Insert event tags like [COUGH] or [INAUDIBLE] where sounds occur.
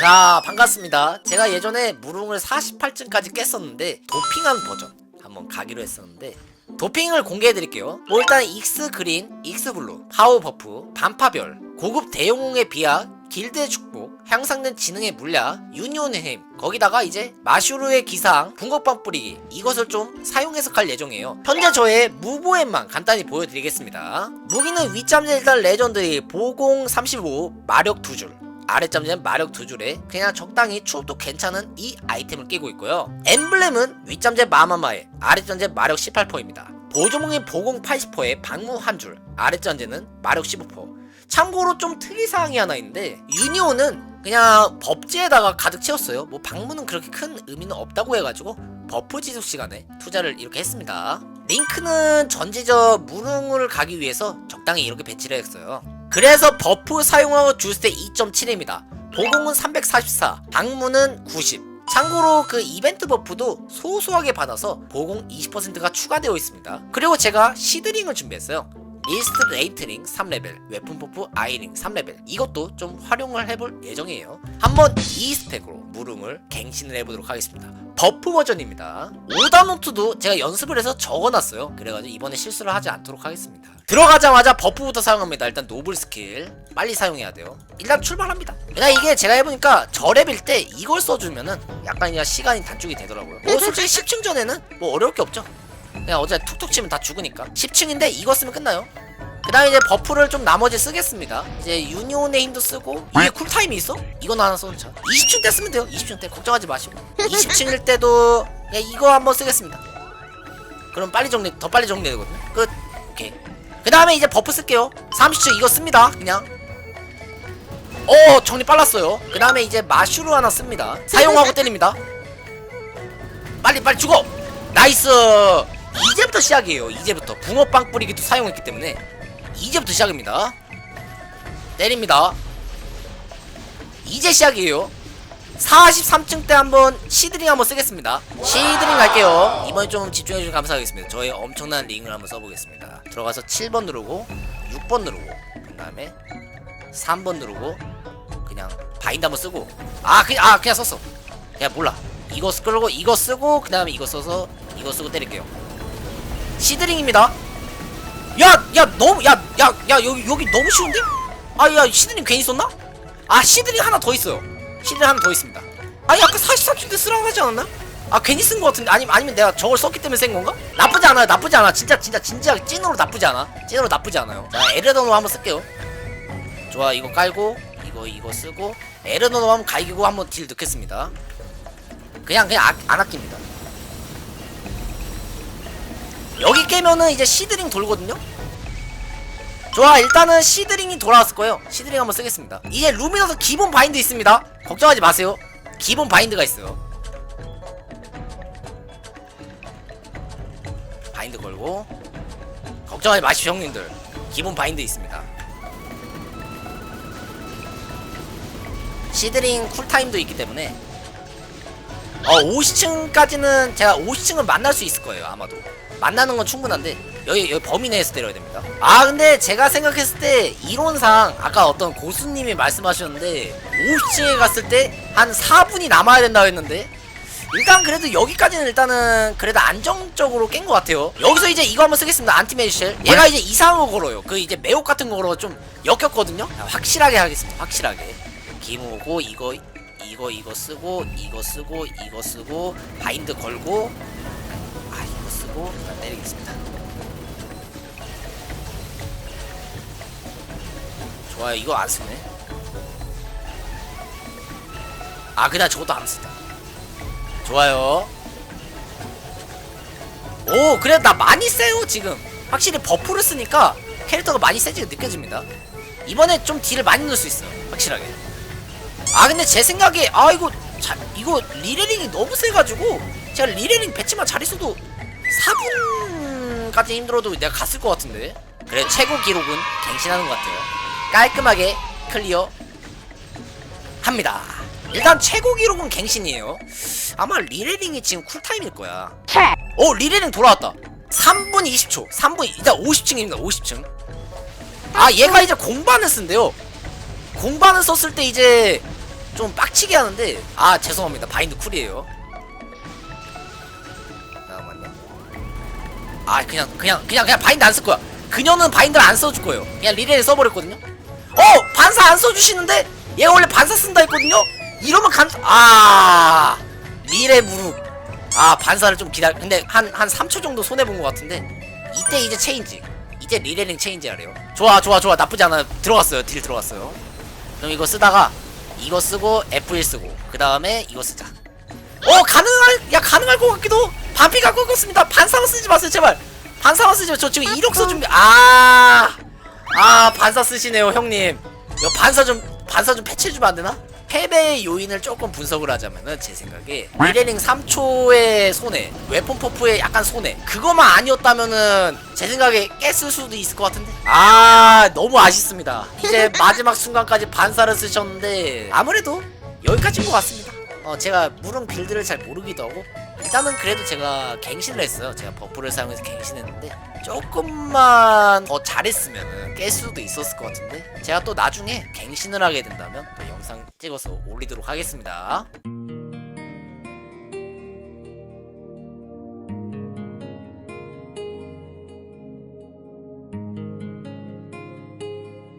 자 반갑습니다. 제가 예전에 무릉을 48층까지 깼었는데 도핑한 버전 한번 가기로 했었는데 도핑을 공개해드릴게요. 뭐 일단 익스 그린, 익스 블루, 파워 버프, 반파별, 고급 대용웅의 비약, 길드의 축복, 향상된 지능의 물약, 유니온의 힘. 거기다가 이제 마슈르의 기상, 붕어빵 뿌리기. 이것을 좀 사용 해석할 예정이에요. 현재 저의 무보엠만 간단히 보여드리겠습니다. 무기는 윗잠재 일단 레전드의 보공 35 마력 2줄 아랫점은 마력 두 줄에 그냥 적당히 추업도 괜찮은 이 아이템을 끼고 있고요. 엠블렘은 윗점제 마마마에 아랫점제 마력 18%입니다. 보조몽의 보공 80%에 방무 한 줄, 아랫점제는 마력 15%. 참고로 좀 특이사항이 하나 있는데 유니온은 그냥 법지에다가 가득 채웠어요. 뭐 방무는 그렇게 큰 의미는 없다고 해가지고 버프 지속 시간에 투자를 이렇게 했습니다. 링크는 전지적 무릉을 가기 위해서 적당히 이렇게 배치를 했어요. 그래서 버프 사용하고 주스 때 2.7입니다. 보공은 344, 방무는 90. 참고로 그 이벤트 버프도 소소하게 받아서 보공 20%가 추가되어 있습니다. 그리고 제가 시드링을 준비했어요. 리스트 레이트링 3레벨, 웨폰 버프 아이링 3레벨 이것도 좀 활용을 해볼 예정이에요. 한번 이 스펙으로 무릉을 갱신을 해보도록 하겠습니다. 버프 버전입니다. 오다 노트도 제가 연습을 해서 적어놨어요. 그래가지고 이번에 실수를 하지 않도록 하겠습니다. 들어가자마자 버프부터 사용합니다. 일단 노블 스킬 빨리 사용해야 돼요. 일단 출발합니다. 그냥 이게 제가 해보니까 저랩일 때 이걸 써주면은 약간 그냥 시간이 단축이 되더라고요. 뭐 [LAUGHS] 솔직히 10층 전에는 뭐 어려울 게 없죠. 그냥 어제 툭툭 치면 다 죽으니까 10층인데 이거 쓰면 끝나요 그 다음에 이제 버프를 좀 나머지 쓰겠습니다 이제 유니온의 힘도 쓰고 이게 쿨타임이 있어? 이건 하나 써놓자 20층 때 쓰면 돼요 20층 때 걱정하지 마시고 [LAUGHS] 20층일 때도 그냥 이거 한번 쓰겠습니다 그럼 빨리 정리 더 빨리 정리되거든요 끝 오케이 그 다음에 이제 버프 쓸게요. 30층 이거 씁니다 그냥. 어 정리 빨랐어요. 그 다음에 이제 마슈르 하나 씁니다. 사용하고 때립니다. 빨리 빨리 죽어! 나이스! 이제부터 시작이에요 이제부터. 붕어빵 뿌리기도 사용했기 때문에. 이제부터 시작입니다. 때립니다. 이제 시작이에요. 43층 때 한번 시드링 한번 쓰겠습니다. 시드링 갈게요. 이번에 좀 집중해주셔서 감사하겠습니다. 저의 엄청난 링을 한번 써보겠습니다 들어가서 7번 누르고 6번 누르고 그 다음에 3번 누르고 그냥 바인드 한번 쓰고. 아 그냥 아 그냥 썼어. 그냥 몰라. 이거 쓰고 이거 쓰고 그 다음에 이거 써서 이거 쓰고 때릴게요. 시드링입니다. 야 야 너무 야 야 야 여기 여기 너무 쉬운데? 아 야 시드링 괜히 썼나? 아 시드링 하나 더 있어요. 시드링 하나 더 있습니다. 아니 아까 43킬 때 쓰라고 하지 않았나? 아 괜히 쓴 거 같은데? 아니면 아니면 내가 저걸 썼기 때문에 쓴 건가? 나쁘지 않아요. 나쁘지 않아. 진짜 진짜 진짜 찐으로 나쁘지 않아. 찐으로 나쁘지 않아요. 자 에르더노 한번 쓸게요. 좋아 이거 깔고 이거 이거 쓰고 에르더노 한번 갈기고 한번 딜 넣겠습니다. 그냥 그냥 아, 안 아낍니다. 여기 깨면은 이제 시드링 돌거든요? 좋아 일단은 시드링이 돌아왔을 거예요. 시드링 한번 쓰겠습니다. 이제 루미너스 기본 바인드 있습니다. 걱정하지 마세요. 기본 바인드가 있어요 바인드 걸고 걱정하지 마십시오 형님들. 기본 바인드 있습니다. 시드링 쿨타임도 있기 때문에. 어 50층까지는 제가 50층을 만날 수 있을 거예요 아마도. 만나는 건 충분한데 여기 여기 범위 내에서 때려야 됩니다. 아 근데 제가 생각했을 때 이론상 아까 어떤 고수님이 말씀하셨는데 50층에 갔을 때 한 4분이 남아야 된다고 했는데 일단 그래도 여기까지는 일단은 그래도 안정적으로 깬 것 같아요. 여기서 이제 이거 한번 쓰겠습니다. 안티메디쉘 얘가 이제 이상한 거 걸어요. 그 이제 매혹 같은 거 걸어 좀 역겹거든요. 자, 확실하게 하겠습니다. 확실하게. 기모고 이거 이거 이거 쓰고 이거 쓰고 이거 쓰고 바인드 걸고 아 이거 쓰고 일단 때리겠습니다. 좋아요. 이거 안 쓰네. 아 그냥 저것도 안 쓰다 좋아요. 오 그래 나 많이 세요 지금. 확실히 버프를 쓰니까 캐릭터가 많이 세지게 느껴집니다. 이번에 좀 딜을 많이 넣을 수 있어요 확실하게. 아 근데 제 생각에 아 이거 자, 이거 리레링이 너무 세가지고 제가 리레링 배치만 잘 있어도 4분까지 힘들어도 내가 갔을 것 같은데. 그래 최고 기록은 갱신하는 것 같아요. 깔끔하게 클리어 합니다 일단 최고 기록은 갱신이에요. 아마 리레링이 지금 쿨타임일 거야. 오 리레링 돌아왔다. 3분 20초. 3분 일단 50층입니다 50층. 아 얘가 이제 공반을 쓴대요. 공반을 썼을 때 이제 좀 빡치게 하는데 아 죄송합니다. 바인드 쿨이에요. 잠깐만요. 아 그냥 그냥 그냥 그냥 바인드 안 쓸 거야. 그녀는 바인드를 안 써줄 거예요. 그냥 리레를 써버렸거든요. 어 반사 안 써주시는데 얘가 원래 반사 쓴다 했거든요 이러면 감아 리레 무릎 아 반사를 좀 기다려 근데 한 한 3초 정도 손해본 것 같은데 이때 이제 체인지. 이제 리레링 체인지 하래요 좋아 좋아 좋아. 나쁘지 않아 들어갔어요. 딜 들어갔어요. 그럼 이거 쓰다가 이거 쓰고 F1 쓰고 그 다음에 이거 쓰자. 어 가능할 야 가능할 것 같기도 반피 갖고 겠습니다. 반사만 쓰지 마세요 제발. 반사만 쓰지 마저 지금 이력서 준비 아 아 반사 쓰시네요 형님. 이거 반사 좀 반사 좀 패치해주면 안 되나? 패배의 요인을 조금 분석을 하자면은 제 생각에 미레링 3초의 손해 웨폰 퍼프의 약간 손해 그거만 아니었다면은 제 생각에 깼을 수도 있을 것 같은데? 아 너무 아쉽습니다. 이제 [LAUGHS] 마지막 순간까지 반사를 쓰셨는데 아무래도 여기까지인 것 같습니다 어 제가 무릉 빌드를 잘 모르기도 하고 일단은 그래도 제가 갱신을 했어요. 제가 버프를 사용해서 갱신했는데 조금만 더 잘했으면 깰 수도 있었을 것 같은데 제가 또 나중에 갱신을 하게 된다면 또 영상 찍어서 올리도록 하겠습니다